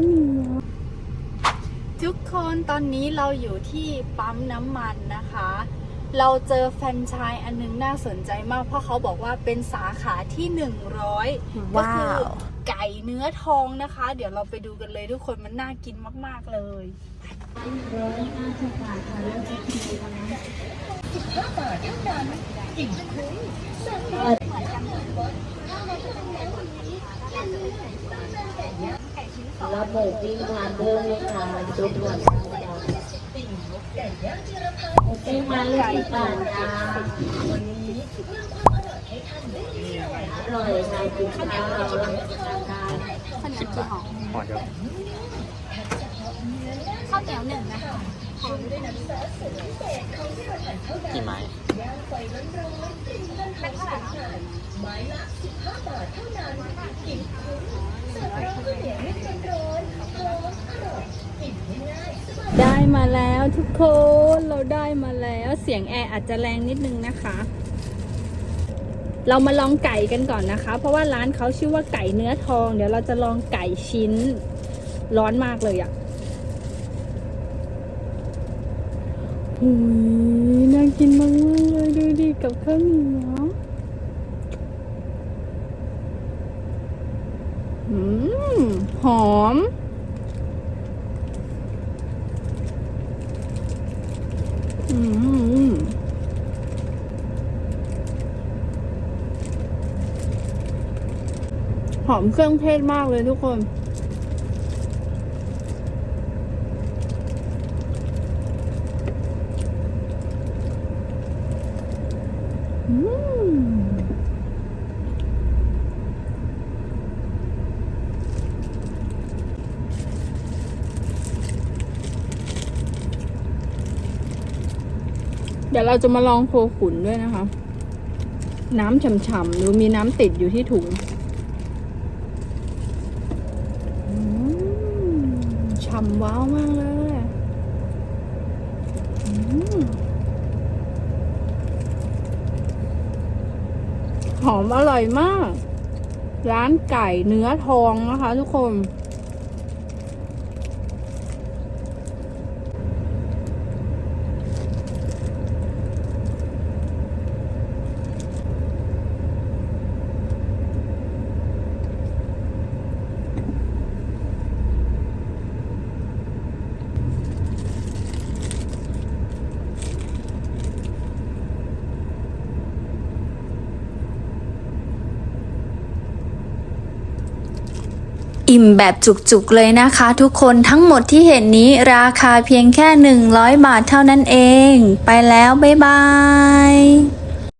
าวเหนียวทุกคนตอนนี้เราอยู่ที่ปั๊มน้ำมันนะคะ เราเจอแฟรนไชส์อันนึงน่าสนใจมากเพราะเขาบอกว่าเป็นสาขาที่ 100 ก็คือไก่เนื้อทองนะคะ เดี๋ยวเราไปดูกันเลยทุกคนมันน่ากินมาก ๆ เลยร้อยห้าสิบบาทค่ะแล้วจะกินนะระเบิดวิ่งผ่านเรื่องเลยค่ะจุดด่วนวิ่งมาเลยสิบบาทจ้าอร่อยค่ะกินข้าวเราทานขนมจีหอมห่อเดียวข้าวเหนียวหนึ่งนะคะม้ เป็นเท่าไหร่คะ ได้มาแล้วทุกคนเราได้มาแล้วเสียงแอร์อาจจะแรงนิดนึงนะคะ เรามาลองไก่กันก่อนนะคะ เพราะว่าร้านเขาชื่อว่าไก่เนื้อทอง เดี๋ยวเราจะลองไก่ชิ้นร้อนมากเลยอะ่ะหุยน่ากินมากเลยดูดิกับข้าวเหนียวหอม อืม หอมเครื่องเทศมากเลยทุกคน อืม เดี๋ยวเราจะมาลองโคขุนด้วยนะคะ น้ำฉ่ำๆหรือมีน้ำติดอยู่ที่ถุงฉ่ำว้าวมากเลยอหอมอร่อยมาก ร้านไก่เนื้อทองนะคะทุกคน อิ่มแบบจุกๆเลยนะคะ ทุกคนทั้งหมดที่เห็นนี้ราคาเพียงแค่ 100 บาทเท่านั้นเอง ไปแล้ว บ๊ายบาย